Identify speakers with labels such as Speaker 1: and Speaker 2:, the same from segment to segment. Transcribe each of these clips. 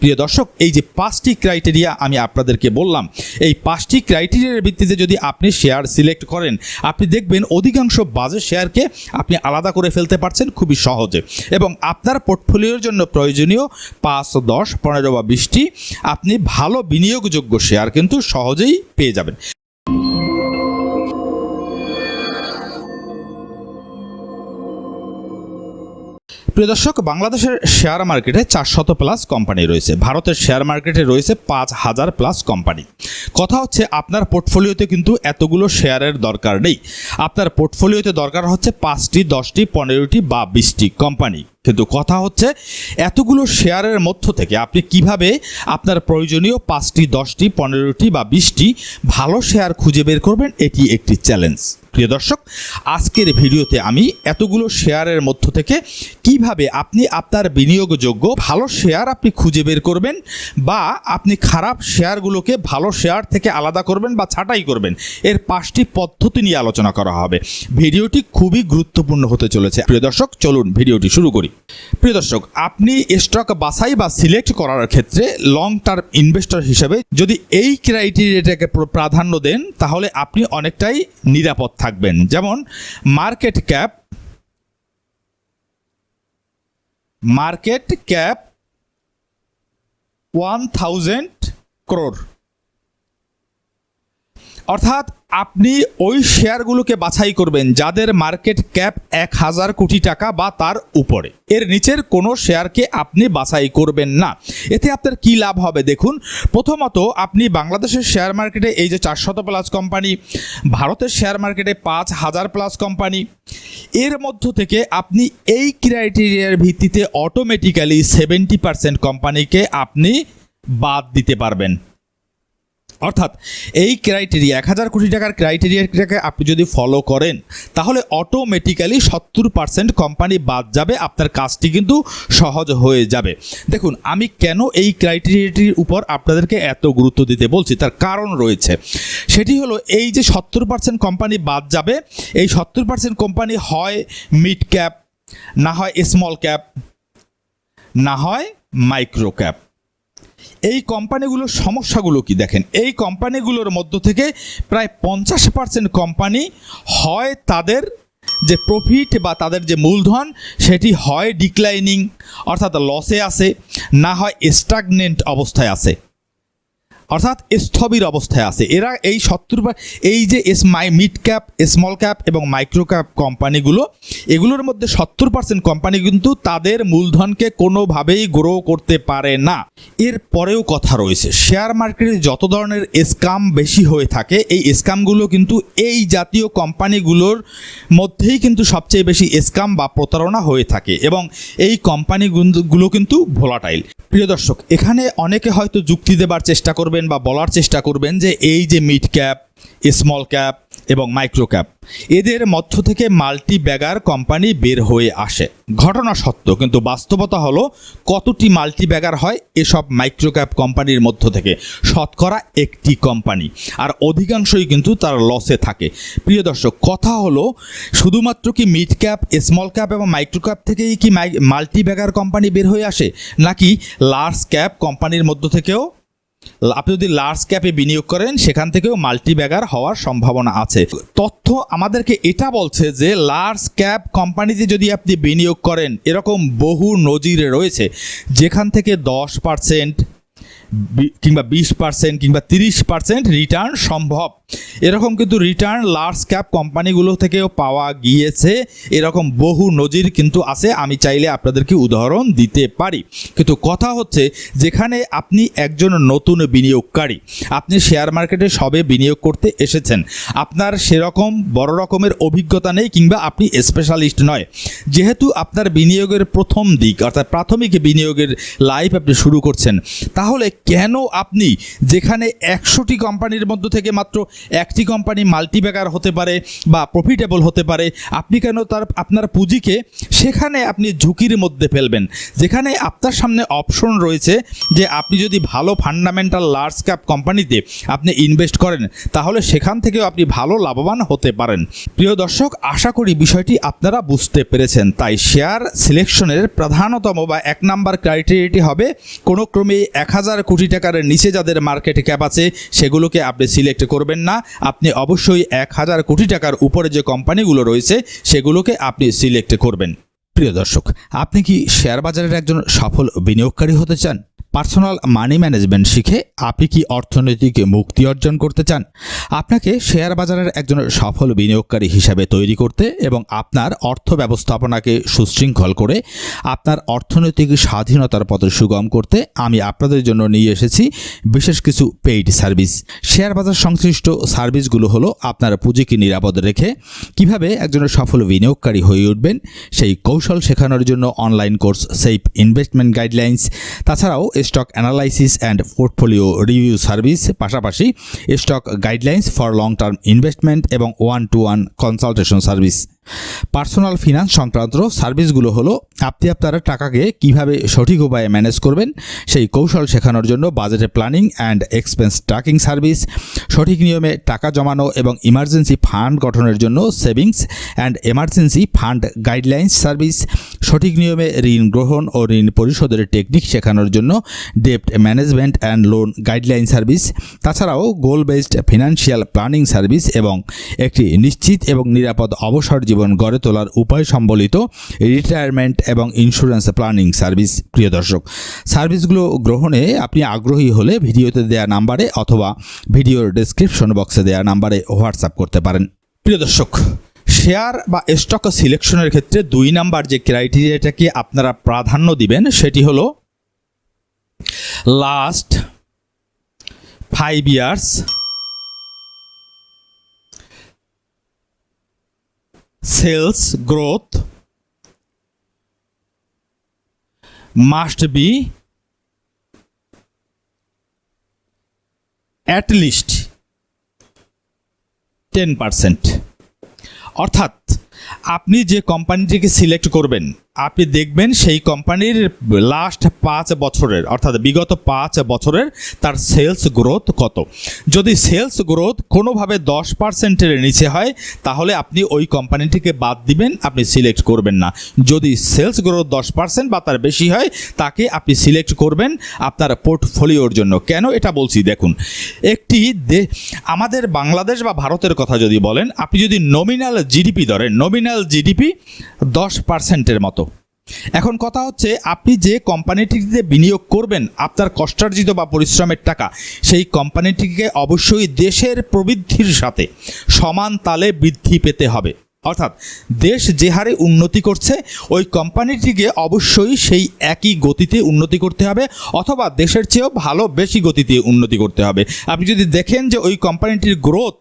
Speaker 1: প্রিয় দর্শক, এই যে পাঁচটি ক্রাইটেরিয়া আমি আপনাদেরকে বললাম, এই পাঁচটি ক্রাইটেরিয়ার ভিত্তিতে যদি আপনি শেয়ার সিলেক্ট করেন, আপনি দেখবেন অধিকাংশ বাজে শেয়ারকে আপনি আলাদা করে ফেলতে পারছেন খুবই সহজে। এবং আপনার পোর্টফোলিওর জন্য প্রয়োজনীয় পাঁচ, দশ, পনেরো বা বিশটি আপনি ভালো বিনিয়োগযোগ্য শেয়ার কিন্তু সহজেই পেয়ে যাবেন। প্রিয় দর্শক, বাংলাদেশের শেয়ার মার্কেটে চারশত প্লাস কোম্পানি রয়েছে। ভারতের শেয়ার মার্কেটে রয়েছে পাঁচ হাজার প্লাস কোম্পানি কথা হচ্ছে, আপনার পোর্টফোলিওতে কিন্তু এতগুলো শেয়ারের দরকার নেই। আপনার পোর্টফোলিওতে দরকার হচ্ছে পাঁচটি, দশটি, পনেরোটি বা বিশটি কোম্পানি কিন্তু কথা হচ্ছে, এতগুলো শেয়ারের মধ্য থেকে আপনি কীভাবে আপনার প্রয়োজনীয় পাঁচটি, দশটি, পনেরোটি বা বিশটি ভালো শেয়ার খুঁজে বের করবেন, এটি একটি চ্যালেঞ্জ প্রিয় দর্শক, আজকের ভিডিওতে আমি এতগুলো শেয়ারের মধ্য থেকে কীভাবে আপনি আপনার বিনিয়োগযোগ্য ভালো শেয়ার আপনি খুঁজে বের করবেন বা আপনি খারাপ শেয়ারগুলোকে ভালো শেয়ার থেকে আলাদা করবেন বা ছাঁটাই করবেন, এর পাঁচটি পদ্ধতি নিয়ে আলোচনা করা হবে। ভিডিওটি খুবই গুরুত্বপূর্ণ হতে চলেছে। প্রিয় দর্শক, চলুন ভিডিওটি শুরু করি। প্রিয় দর্শক, আপনি স্টক বাছাই বা সিলেক্ট করার ক্ষেত্রে লং টার্ম ইনভেস্টর হিসেবে যদি এই ক্রাইটেরিয়াটাকে প্রাধান্য দেন, তাহলে আপনি অনেকটাই নিরাপদ থাকবেন। যেমন market cap market cap one thousand crore অর্থাৎ আপনি ওই শেয়ারগুলোকে বাছাই করবেন যাদের মার্কেট ক্যাপ এক হাজার কোটি টাকা বা তার উপরে। এর নিচের কোনো শেয়ারকে আপনি বাছাই করবেন না। এতে আপনার কি লাভ হবে দেখুন। প্রথমত, আপনি বাংলাদেশের শেয়ার মার্কেটে এই যে চারশত প্লাস কোম্পানি, ভারতের শেয়ার মার্কেটে পাঁচ হাজার প্লাস কোম্পানি, এর মধ্য থেকে আপনি এই ক্রাইটেরিয়ার ভিত্তিতে অটোমেটিক্যালি সেভেন্টি পার্সেন্ট কোম্পানিকে আপনি বাদ দিতে পারবেন। অর্থাৎ এই ক্রাইটেরিয়া এক হাজার কোটি টাকার ক্রাইটেরিয়াটাকে আপনি যদি ফলো করেন, তাহলে অটোমেটিক্যালি সত্তর পার্সেন্ট কোম্পানি বাদ যাবে, আপনার কাজটি কিন্তু সহজ হয়ে যাবে। দেখুন, আমি কেন এই ক্রাইটেরিয়াটির উপর আপনাদেরকে এত গুরুত্ব দিতে বলছি? তার কারণ রয়েছে। সেটি হলো, এই যে সত্তর পার্সেন্ট কোম্পানি বাদ যাবে, এই সত্তর পার্সেন্ট কোম্পানি হয় মিড ক্যাপ না হয় স্মল ক্যাপ না হয় মাইক্রো ক্যাপ এই কোম্পানিগুলোর সমস্যাগুলো কি দেখেন? এই কোম্পানিগুলোর মধ্য থেকে প্রায় পঞ্চাশ পার্সেন্ট কোম্পানি হয় তাদের যে প্রফিট বা তাদের যে মূলধন, সেটি হয় ডিক্লাইনিং অর্থাৎ লসে আছে, না হয় স্টাগনেন্ট অবস্থায় আছে। অর্থাৎ স্থবির অবস্থায় আছে। এরা এই সত্তর এই যে এস মাই মিড ক্যাপ স্মল ক্যাপ এবং মাইক্রো ক্যাপ কোম্পানিগুলো, এগুলোর মধ্যে সত্তর পার্সেন্ট কোম্পানি কিন্তু তাদের মূলধনকে কোনোভাবেই গ্রো করতে পারে না। এর পরেও কথা রয়েছে শেয়ার মার্কেটে যত ধরনের স্কাম বেশি হয়ে থাকে, এই স্কামগুলো কিন্তু এই জাতীয় কোম্পানিগুলোর মধ্যেই কিন্তু সবচেয়ে বেশি স্কাম বা প্রতারণা হয়ে থাকে এবং এই কোম্পানিগুলো কিন্তু ভোলাটাইল প্রিয় দর্শক, এখানে অনেকে হয়তো যুক্তি দেবার চেষ্টা করবেন বা বলার চেষ্টা করবেন যে এই যে মিড ক্যাপ স্মল ক্যাপ এবং মাইক্রো ক্যাপ এদের মধ্য থেকে মাল্টি ব্যাগার কোম্পানি বের হয়ে আসে। ঘটনা সত্য, কিন্তু বাস্তবতা হলো কতটি মাল্টি ব্যাগার হয় এসব মাইক্রো ক্যাপ কোম্পানির মধ্য থেকে। শতকরা একটি কোম্পানি আর অধিকাংশই কিন্তু তার লসে থাকে। প্রিয় দর্শক, কথা হলো শুধুমাত্র কি মিড ক্যাপ স্মল ক্যাপ এবং মাইক্রো ক্যাপ থেকেই কি মাল্টি ব্যাগার কোম্পানি বের হয়ে আসে? নাকি লার্জ ক্যাপ কোম্পানির মধ্য থেকেও আপনি যদি লার্জ ক্যাপে বিনিয়োগ করেন, সেখান থেকেও মাল্টি ব্যাগার হওয়ার সম্ভাবনা আছে। তথ্য আমাদেরকে এটা বলছে যে লার্জ ক্যাপ কোম্পানিতে যদি আপনি বিনিয়োগ করেন, এরকম বহু নজিরে রয়েছে, যেখান থেকে দশ পার্সেন্ট কিংবা বিশ পার্সেন্ট কিংবা তিরিশ পার্সেন্ট রিটার্ন সম্ভব। এরকম কিন্তু রিটার্ন লার্জ ক্যাপ কোম্পানিগুলো থেকেও পাওয়া গিয়েছে। এরকম বহু নজির কিন্তু আছে, আমি চাইলে আপনাদেরকে উদাহরণ দিতে পারি। কিন্তু কথা হচ্ছে, যেখানে আপনি একজন নতুন বিনিয়োগকারী, আপনি শেয়ার মার্কেটে সবে বিনিয়োগ করতে এসেছেন। আপনার সেরকম বড় রকমের অভিজ্ঞতা নেই কিংবা আপনি স্পেশালিস্ট নয়। যেহেতু আপনার বিনিয়োগের প্রথম দিক, অর্থাৎ প্রাথমিক বিনিয়োগের লাইফ আপনি শুরু করছেন, তাহলে কেন আপনি যেখানে একশোটি কোম্পানির মধ্য থেকে মাত্র একটি কোম্পানি মাল্টিব্যাগার হতে পারে বা প্রফিটেবল হতে পারে, আপনি কেন তার, আপনার পুঁজিকে সেখানে আপনি ঝুঁকির মধ্যে ফেলবেন? যেখানে আপনার সামনে অপশন রয়েছে যে আপনি যদি ভালো ফান্ডামেন্টাল লার্জ ক্যাপ কোম্পানিতে আপনি ইনভেস্ট করেন, তাহলে সেখান থেকেও আপনি ভালো লাভবান হতে পারেন। প্রিয় দর্শক, আশা করি বিষয়টি আপনারা বুঝতে পেরেছেন। তাই শেয়ার সিলেকশনের প্রধানতম বা এক নাম্বার ক্রাইটেরিয়াটি হবে, কোনো ক্রমে এক হাজার কোটি টাকার নিচে যাদের মার্কেট ক্যাপ আছে, সেগুলোকে আপনি সিলেক্ট করবেন না। আপনি অবশ্যই এক হাজার কোটি টাকার উপরে যে কোম্পানিগুলো রয়েছে, সেগুলোকে আপনি সিলেক্ট করবেন। প্রিয় দর্শক, আপনি কি শেয়ার বাজারের একজন সফল বিনিয়োগকারী হতে চান? পার্সোনাল মানি ম্যানেজমেন্ট শিখে আপনি কি অর্থনৈতিক মুক্তি অর্জন করতে চান? আপনাকে শেয়ার বাজারের একজন সফল বিনিয়োগকারী হিসাবে তৈরি করতে এবং আপনার অর্থ ব্যবস্থাপনাকে সুশৃঙ্খল করে আপনার অর্থনৈতিক স্বাধীনতার পথ সুগম করতে আমি আপনাদের জন্য নিয়ে এসেছি বিশেষ কিছু পেইড সার্ভিস শেয়ার বাজার সংশ্লিষ্ট সার্ভিসগুলো হলো আপনার পুঁজিকে নিরাপদ রেখে কীভাবে একজন সফল বিনিয়োগকারী হয়ে উঠবেন, সেই কৌশল শেখানোর জন্য online course safe investment guidelines তাছাড়াও stock analysis and portfolio review service পাশাপাশি stock guidelines for long term investment এবং one to one consultation service personal finance সংক্রান্ত সার্ভিসগুলো হলো, আপনি আপনার টাকাকে কীভাবে সঠিক উপায়ে ম্যানেজ করবেন, সেই কৌশল শেখানোর জন্য budget planning and expense tracking service, সঠিক নিয়মে টাকা জমানো এবং ইমার্জেন্সি ফান্ড গঠনের জন্য savings and emergency fund guidelines service, সঠিক নিয়মে ঋণ গ্রহণ ও ঋণ পরিশোধের টেকনিক শেখানোর জন্য ডেপ্ট management and loan guideline service, তাছাড়াও goal based financial planning service এবং একটি নিশ্চিত এবং নিরাপদ অবসর জীবন গড়ে তোলার উপায় সম্বলিত রিটায়ারমেন্ট এবং ইন্স্যুরেন্স প্ল্যানিং সার্ভিস প্রিয় দর্শক। সার্ভিসগুলো গ্রহণে আপনি আগ্রহী হলে ভিডিওতে দেওয়া নাম্বারে অথবা ভিডিওর ডেসক্রিপশন বক্সে দেওয়া নাম্বারে হোয়াটসঅ্যাপ করতে পারেন। প্রিয় দর্শক শেয়ার বা স্টক সিলেকশনের ক্ষেত্রে দুই নাম্বার যে ক্রাইটেরিয়াটাকে আপনারা প্রাধান্য দিবেন সেটি হলো last five years sales growth must be at least ten percent. অর্থাৎ আপনি যে কোম্পানিটিকে সিলেক্ট করবেন আপনি দেখবেন সেই কোম্পানির লাস্ট পাঁচ বছরের, অর্থাৎ বিগত পাঁচ বছরের তার সেলস গ্রোথ কত? যদি সেলস গ্রোথ কোনোভাবে দশ পার্সেন্টের নিচে হয়, তাহলে আপনি ওই কোম্পানিটিকে বাদ দিবেন, আপনি সিলেক্ট করবেন না। যদি সেলস গ্রোথ দশ পার্সেন্ট বা তার বেশি হয়, তাকে আপনি সিলেক্ট করবেন আপনার পোর্টফোলিওর জন্য। কেন এটা বলছি? দেখুন, একটি আমাদের বাংলাদেশ বা ভারতের কথা যদি বলেন, আপনি যদি নমিনাল জিডিপি ধরেন নমিনাল জিডিপি দশ পার্সেন্টের মতো এখন কথা হচ্ছে, আপনি যে কোম্পানিটিতে বিনিয়োগ করবেন, আপনার কষ্টার্জিত বা পরিশ্রমের টাকা, সেই কোম্পানিটিকে অবশ্যই দেশের প্রবৃদ্ধির সাথে সমান তালে বৃদ্ধি পেতে হবে। অর্থাৎ, দেশ যে হারে উন্নতি করছে, ওই কোম্পানিটিকে অবশ্যই সেই একই গতিতে উন্নতি করতে হবে, অথবা দেশের চেয়েও ভালো, বেশি গতিতে উন্নতি করতে হবে। আপনি যদি দেখেন যে ওই কোম্পানিটির গ্রোথ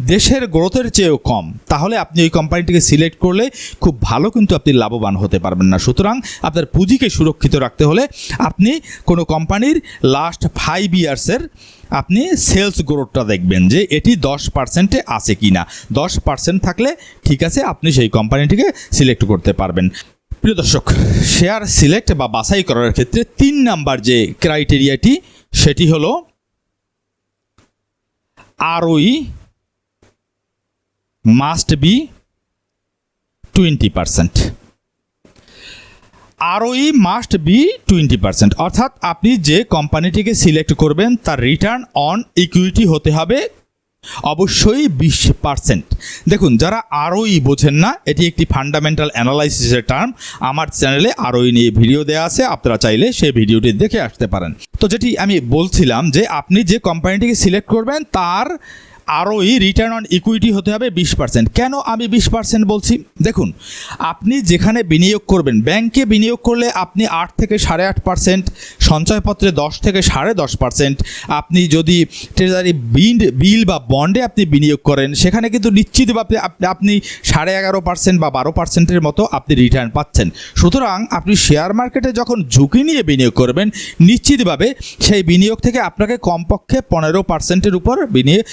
Speaker 1: দেশের গ্রোথের চেয়েও কম। তাহলে আপনি ওই কোম্পানিটিকে সিলেক্ট করলে খুব ভালো কিন্তু আপনি লাভবান হতে পারবেন না। সুতরাং আপনার পুঁজিকে সুরক্ষিত রাখতে হলে আপনি কোনো কোম্পানির লাস্ট ফাইভ ইয়ার্সের আপনি সেলস গ্রোথটা দেখবেন যে এটি দশ পার্সেন্টে আছে কি না দশ পার্সেন্ট থাকলে ঠিক আছে, আপনি সেই কোম্পানিটিকে সিলেক্ট করতে পারবেন। প্রিয় দর্শক শেয়ার সিলেক্ট বা বাছাই করার ক্ষেত্রে তিন নাম্বার যে ক্রাইটেরিয়াটি সেটি হলো ROE must be twenty percent ROE must be twenty percent অর্থাৎ আপনি যে কোম্পানিটিকে সিলেক্ট করবেন, তার রিটার্ন অন ইকুইটি হতে হবে অবশ্যই বিশ পার্সেন্ট দেখুন, যারা আরওই বোঝেন না, এটি একটি ফান্ডামেন্টাল অ্যানালাইসিসের টার্ম আমার চ্যানেলে আরওই নিয়ে ভিডিও দেওয়া আছে, আপনারা চাইলে সেই ভিডিওটি দেখে আসতে পারেন। তো যেটি আমি বলছিলাম যে, আপনি যে কোম্পানিটিকে সিলেক্ট করবেন, তার আরওই রিটার্ন অন ইকুইটি হতে হবে বিশ পার্সেন্ট কেন আমি বিশ পার্সেন্ট বলছি? দেখুন, আপনি যেখানে বিনিয়োগ করবেন, ব্যাংকে বিনিয়োগ করলে আপনি আট থেকে সাড়ে আট পার্সেন্ট সঞ্চয়পত্রে দশ থেকে সাড়ে দশ পার্সেন্ট আপনি যদি ট্রেজারি বিল বিল বা বন্ডে আপনি বিনিয়োগ করেন, সেখানে কিন্তু নিশ্চিতভাবে আপনি সাড়ে এগারো পার্সেন্ট বা বারো পার্সেন্টের মতো আপনি রিটার্ন পাচ্ছেন। সুতরাং আপনি শেয়ার মার্কেটে যখন ঝুঁকি নিয়ে বিনিয়োগ করবেন, নিশ্চিতভাবে সেই বিনিয়োগ থেকে আপনাকে কমপক্ষে পনেরো পার্সেন্টের উপর বিনিয়োগ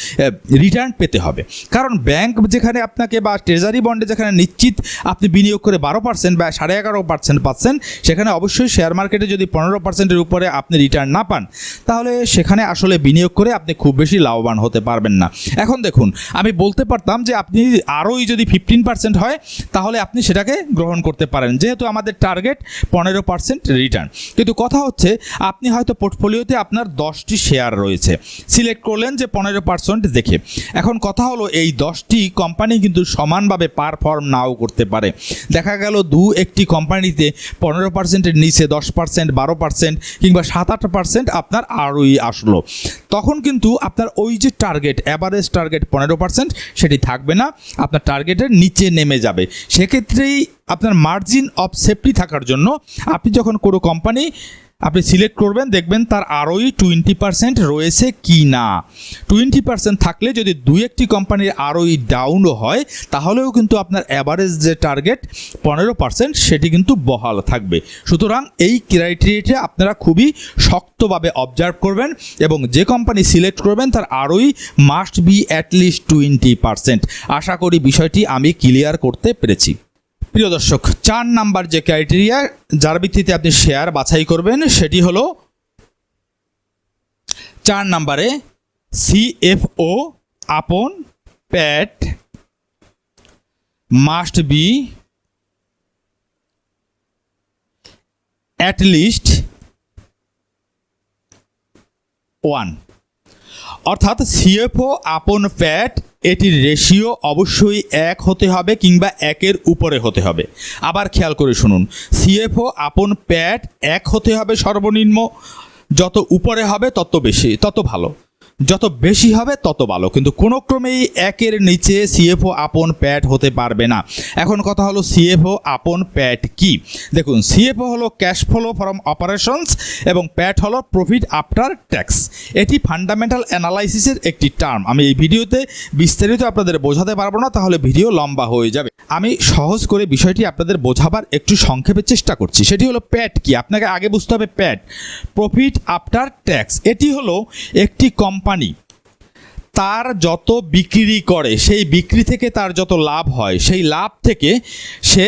Speaker 1: রিটার্ন পেতে হবে। কারণ ব্যাংক যেখানে আপনাকে বা ট্রেজারি বন্ডে যেখানে নিশ্চিত আপনি বিনিয়োগ করে বারো পার্সেন্ট বা সাড়ে এগারো পার্সেন্ট পাচ্ছেন, সেখানে অবশ্যই শেয়ার মার্কেটে যদি পনেরো পার্সেন্টের উপরে আপনি রিটার্ন না পান, তাহলে সেখানে আসলে বিনিয়োগ করে আপনি খুব বেশি লাভবান হতে পারবেন না। এখন দেখুন, আমি বলতে পারতাম যে আপনি আরোই যদি ফিফটিন পার্সেন্ট হয়, তাহলে আপনি সেটাকে গ্রহণ করতে পারেন। যেহেতু আমাদের টার্গেট পনেরো পার্সেন্ট রিটার্ন কিন্তু কথা হচ্ছে, আপনি হয়তো পোর্টফোলিওতে আপনার দশটি শেয়ার রয়েছে। সিলেক্ট করলেন যে পনেরো পার্সেন্ট দেখে এখন কথা হলো, এই দশটি কোম্পানি কিন্তু সমানভাবে পারফর্ম নাও করতে পারে। দেখা গেল দু একটি কোম্পানিতে পনেরো পার্সেন্টের নিচে, দশ পার্সেন্ট বারো পার্সেন্ট কিংবা সাত আট পার্সেন্ট আপনার আরই আসলো। তখন কিন্তু আপনার ওই যে টার্গেট অ্যাভারেজ টার্গেট পনেরো পার্সেন্ট সেটি থাকবে না, আপনার টার্গেটের নিচে নেমে যাবে। সেক্ষেত্রেই আপনার মার্জিন অফ সেফটি থাকার জন্য আপনি যখন কোনো কোম্পানি আপনি সিলেক্ট করবেন, দেখবেন তার আরোই টোয়েন্টি পার্সেন্ট রয়েছে কি না টোয়েন্টি পার্সেন্ট থাকলে যদি দুই একটি কোম্পানির আরোই ডাউনও হয়, তাহলেও কিন্তু আপনার অ্যাভারেজ যে টার্গেট পনেরো পার্সেন্ট সেটি কিন্তু বহাল থাকবে। সুতরাং এই ক্রাইটেরিয়াটা আপনারা খুবই শক্তভাবে অবজার্ভ করবেন এবং যে কোম্পানি সিলেক্ট করবেন, তার ROE must be at least twenty percent আশা করি বিষয়টি আমি ক্লিয়ার করতে পেরেছি। প্রিয় দর্শক, চার নাম্বার যে ক্রাইটেরিয়া যার ভিত্তিতে আপনি শেয়ার বাছাই করবেন, সেটি হলো চার নাম্বারে CFO upon PAT must be at least one অর্থাৎ সিএফও আপন প্যাট এটির রেশিও অবশ্যই এক হতে হবে কিংবা একের উপরে হতে হবে। আবার খেয়াল করে শুনুন সিএফও আপন প্যাট এক হতে হবে সর্বনিম্ন, যত উপরে হবে তত বেশি, তত ভালো। যত বেশি হবে, তত ভালো। কিন্তু কোনো ক্রমেই একের নিচে সিএফও আপন প্যাট হতে পারবে না। এখন কথা হলো সিএফও আপন প্যাট কি? দেখুন সিএফও হলো ক্যাশ ফ্লো ফ্রম অপারেশনস এবং প্যাট হলো প্রফিট আফটার ট্যাক্স। এটি ফান্ডামেন্টাল অ্যানালাইসিসের একটি টার্ম। আমি এই ভিডিওতে বিস্তারিত আপনাদের বোঝাতে পারব না, তাহলে ভিডিও লম্বা হয়ে যাবে। আমি সহজ করে বিষয়টি আপনাদের বোঝাবার একটু সংক্ষেপে চেষ্টা করছি। সেটি হলো প্যাট কি? আপনাকে আগে বুঝতে হবে প্যাট। Profit after tax. এটি হলো একটি কোম্পানি তার যত বিক্রি করে, সেই বিক্রি থেকে তার যত লাভ হয়, সেই লাভ থেকে সে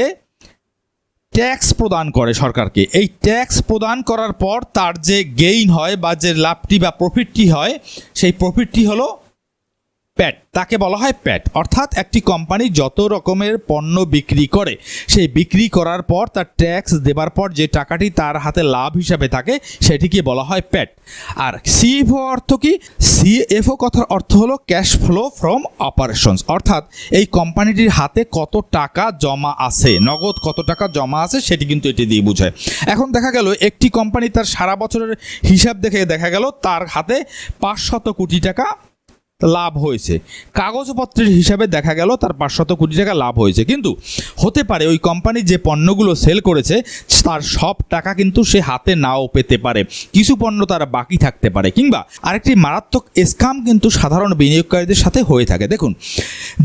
Speaker 1: ট্যাক্স প্রদান করে সরকারকে। এই ট্যাক্স প্রদান করার পর তার যে গেইন হয় বা যে লাভটি বা প্রফিটটি হয়, সেই প্রফিটটি হলো প্যাট তাকে বলা হয় প্যাট অর্থাৎ একটি কোম্পানি যত রকমের পণ্য বিক্রি করে, সেই বিক্রি করার পর তার ট্যাক্স দেবার পর যে টাকাটি তার হাতে লাভ হিসাবে থাকে, সেটিকে বলা হয় প্যাট আর সিএফও অর্থ কি? সিএফও কথার অর্থ হলো ক্যাশ ফ্লো ফ্রম অপারেশনস অর্থাৎ এই কোম্পানিটির হাতে কত টাকা জমা আছে, নগদ কত টাকা জমা আছে, সেটি কিন্তু এটি দিয়ে বোঝায়। এখন দেখা গেল, একটি কোম্পানি তার সারা বছরের হিসাব দেখে দেখা গেল, তার হাতে পাঁচশত কোটি টাকা লাভ হয়েছে। কাগজপত্রের হিসাবে দেখা গেল তার পাঁচশত কোটি টাকা লাভ হয়েছে। কিন্তু হতে পারে ওই কোম্পানি যে পণ্যগুলো সেল করেছে, তার সব টাকা কিন্তু সে হাতে নাও পেতে পারে। কিছু পণ্য তার বাকি থাকতে পারে। কিংবা আরেকটি মারাত্মক স্কাম কিন্তু সাধারণ বিনিয়োগকারীদের সাথে হয়ে থাকে। দেখুন,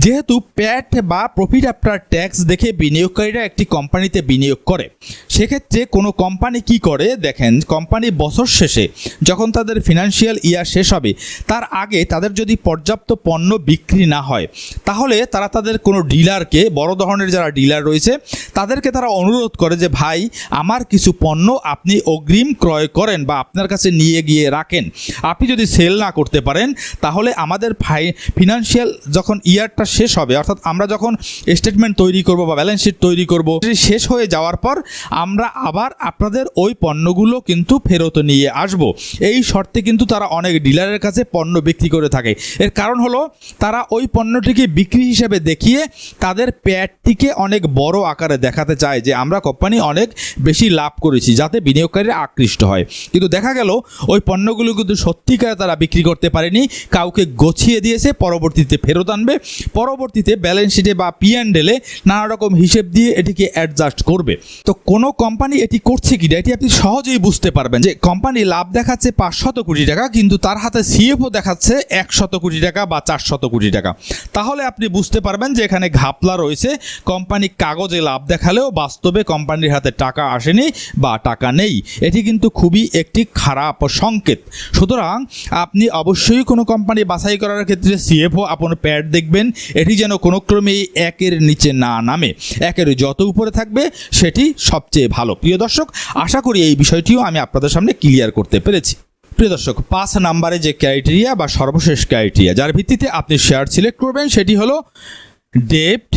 Speaker 1: যেহেতু প্যাট বা প্রফিট আফটার ট্যাক্স দেখে বিনিয়োগকারীরা একটি কোম্পানিতে বিনিয়োগ করে, সেক্ষেত্রে কোনো কোম্পানি কি করে? দেখেন কোম্পানি বছর শেষে যখন তাদের ফিনান্সিয়াল ইয়ার শেষ হবে, তার আগে তাদের যদি পর্যাপ্ত পণ্য বিক্রি না হয়। তাহলে তারা তাদের কোনো ডিলারকে, বড় ধরনের যারা ডিলার রয়েছে, তাদেরকে তারা অনুরোধ করে যে, ভাই, আমার কিছু পণ্য আপনি অগ্রিম ক্রয় করেন বা আপনার কাছে নিয়ে গিয়ে রাখেন। আপনি যদি সেল না করতে পারেন, তাহলে আমাদের ফাই ফিনান্সিয়াল যখন ইয়ারটা শেষ হবে, অর্থাৎ আমরা যখন স্টেটমেন্ট তৈরি করব বা ব্যালেন্স শিট তৈরি করব শেষ হয়ে যাওয়ার পর আমরা আবার আপনাদের ওই পণ্যগুলো কিন্তু ফেরত নিয়ে আসব। এই শর্তে কিন্তু তারা অনেক ডিলারের কাছে পণ্য বিক্রি করে থাকে। এর কারণ হলো, তারা ওই পণ্যটিকে বিক্রি হিসেবে দেখিয়ে তাদের প্যাটটিকে অনেক বড় আকারে দেখাতে চায় যে আমরা কোম্পানি অনেক বেশি লাভ করেছি যাতে বিনিয়োগকারীরা আকৃষ্ট হয়। কিন্তু দেখা গেল, ওই পণ্যগুলো কিন্তু সত্যিকারে তারা বিক্রি করতে পারেনি, কাউকে গছিয়ে দিয়েছে, পরবর্তীতে ফেরত আনবে, পরবর্তীতে ব্যালেন্স শিটে বা পি অ্যান্ড এলে নানা রকম হিসেব দিয়ে এটিকে অ্যাডজাস্ট করবে। তো কোনো কোম্পানি এটি করছে কিনা, এটি আপনি সহজেই বুঝতে পারবেন যে কোম্পানি লাভ দেখাচ্ছে পাঁচশত কোটি টাকা, কিন্তু তার হাতে সিএফও দেখাচ্ছে একশত কোটি টাকা বা চারশত কোটি টাকা। তাহলে আপনি বুঝতে পারবেন যে এখানে ঘাপলা রয়েছে। কোম্পানি কাগজে লাভ দেখালেও বাস্তবে কোম্পানির হাতে টাকা আসেনি বা টাকা নেই। এটি কিন্তু খুবই একটি খারাপ সংকেত। সুতরাং আপনি অবশ্যই কোনো কোম্পানি বাছাই করার ক্ষেত্রে সিএফও আপনার প্যাড দেখবেন। এটি যেন কোনো ক্রমেই একের নিচে না নামে। একের যত উপরে থাকবে, সেটি সবচেয়ে ভালো। প্রিয় দর্শক, আশা করি এই বিষয়টিও আমি আপনাদের সামনে ক্লিয়ার করতে পেরেছি। প্রিয় দর্শক, পাঁচ নাম্বারে যে ক্রাইটেরিয়া বা সর্বশেষ ক্রাইটেরিয়া, যার ভিত্তিতে আপনি শেয়ার সিলেক্ট করবেন, সেটি হলো ডেপ্ট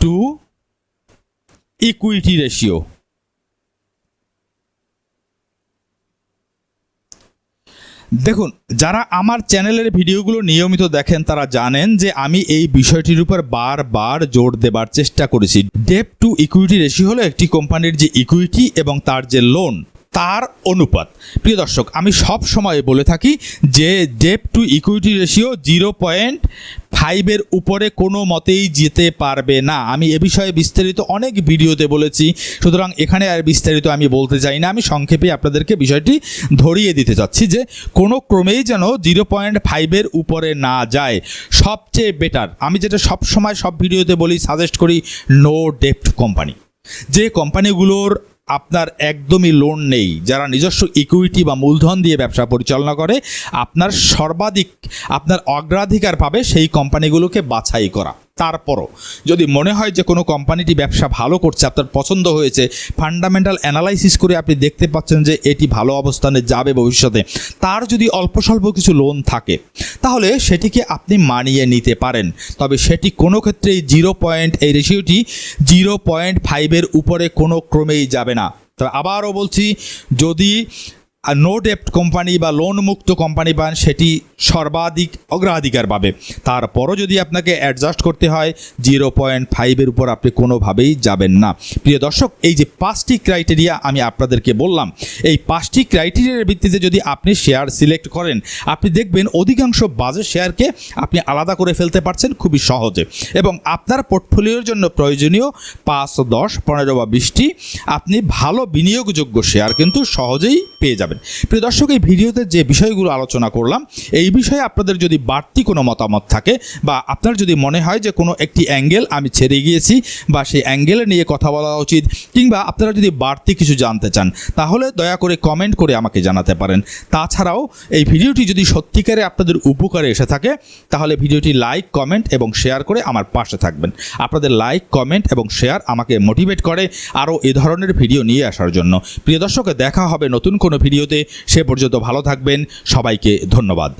Speaker 1: টু ইকুইটি রেশিও। দেখুন, যারা আমার চ্যানেলের ভিডিওগুলো নিয়মিত দেখেন, তারা জানেন যে আমি এই বিষয়টির উপর বারবার জোর দেবার চেষ্টা করেছি। ডেপ টু ইকুইটি রেশিও হলো একটি কোম্পানির যে ইকুইটি এবং তার যে লোন তার অনুপাত। প্রিয় দর্শক, আমি সব সময় বলে থাকি যে debt to equity ratio zero point ফাইভের উপরে কোনো মতেই যেতে পারবে না। আমি এ বিষয়ে বিস্তারিত অনেক ভিডিওতে বলেছি, সুতরাং এখানে আর বিস্তারিত আমি বলতে চাই না। আমি সংক্ষেপে আপনাদেরকে বিষয়টি ধরিয়ে দিতে চাচ্ছি যে কোনো ক্রমেই যেন জিরো পয়েন্ট ফাইভের উপরে না যায়। সবচেয়ে বেটার আমি যেটা সব সময় সব ভিডিওতে বলি সাজেস্ট করি নো ডেপ্ট কোম্পানি যে কোম্পানিগুলোর আপনার একদমই লোন নেই, যারা নিজস্ব ইকুইটি বা মূলধন দিয়ে ব্যবসা পরিচালনা করে, আপনার সর্বাধিক, আপনার অগ্রাধিকার পাবে সেই কোম্পানিগুলোকে বাছাই করা। তারপরও যদি মনে হয় যে কোনো কোম্পানিটি ব্যবসা ভালো করছে, আপনার পছন্দ হয়েছে ফান্ডামেন্টাল অ্যানালাইসিস করে আপনি দেখতে পাচ্ছেন যে এটি ভালো অবস্থানে যাবে ভবিষ্যতে। তার যদি অল্প স্বল্প কিছু লোন থাকে, তাহলে সেটিকে আপনি মানিয়ে নিতে পারেন। তবে সেটি কোনো ক্ষেত্রেই জিরো পয়েন্ট এই রেশিওটি জিরো পয়েন্ট ফাইভের উপরে কোনো ক্রমেই যাবে না। তবে আবারও বলছি, যদি নো ডেপ্ট কোম্পানি বা লোন মুক্ত কোম্পানি পান, সেটি সর্বাধিক অগ্রাধিকার পাবে। তারপরও যদি আপনাকে অ্যাডজাস্ট করতে হয় জিরো পয়েন্ট ফাইভের উপর আপনি কোনোভাবেই যাবেন না। প্রিয় দর্শক, এই যে পাঁচটি ক্রাইটেরিয়া আমি আপনাদেরকে বললাম, এই পাঁচটি ক্রাইটেরিয়ার ভিত্তিতে যদি আপনি শেয়ার সিলেক্ট করেন, আপনি দেখবেন অধিকাংশ বাজে শেয়ারকে আপনি আলাদা করে ফেলতে পারছেন খুবই সহজে। এবং আপনার পোর্টফোলিওর জন্য প্রয়োজনীয় পাঁচ, দশ, পনেরো বা বিশটি আপনি ভালো বিনিয়োগযোগ্য শেয়ার কিন্তু সহজেই পেয়ে যাবেন। প্রিয় দর্শক, এই ভিডিওতে যে বিষয়গুলো আলোচনা করলাম, এই বিষয়ে আপনাদের যদি বাড়তি কোনো মতামত থাকে বা আপনার যদি মনে হয় যে কোনো একটি অ্যাঙ্গেল আমি ছেড়ে গিয়েছি বা সেই অ্যাঙ্গেলে নিয়ে কথা বলা উচিত কিংবা আপনারা যদি বাড়তি কিছু জানতে চান, তাহলে দয়া করে কমেন্ট করে আমাকে জানাতে পারেন। তাছাড়াও, এই ভিডিওটি যদি সত্যিকারে আপনাদের উপকারে এসে থাকে, তাহলে ভিডিওটি লাইক, কমেন্ট এবং শেয়ার করে আমার পাশে থাকবেন। আপনাদের লাইক, কমেন্ট এবং শেয়ার আমাকে মোটিভেট করে আরও এ ধরনের ভিডিও নিয়ে আসার জন্য। প্রিয় দর্শক, দেখা হবে নতুন কোনো ভিডিওতে সে পর্যন্ত ভালো থাকবেন। সবাইকে ধন্যবাদ।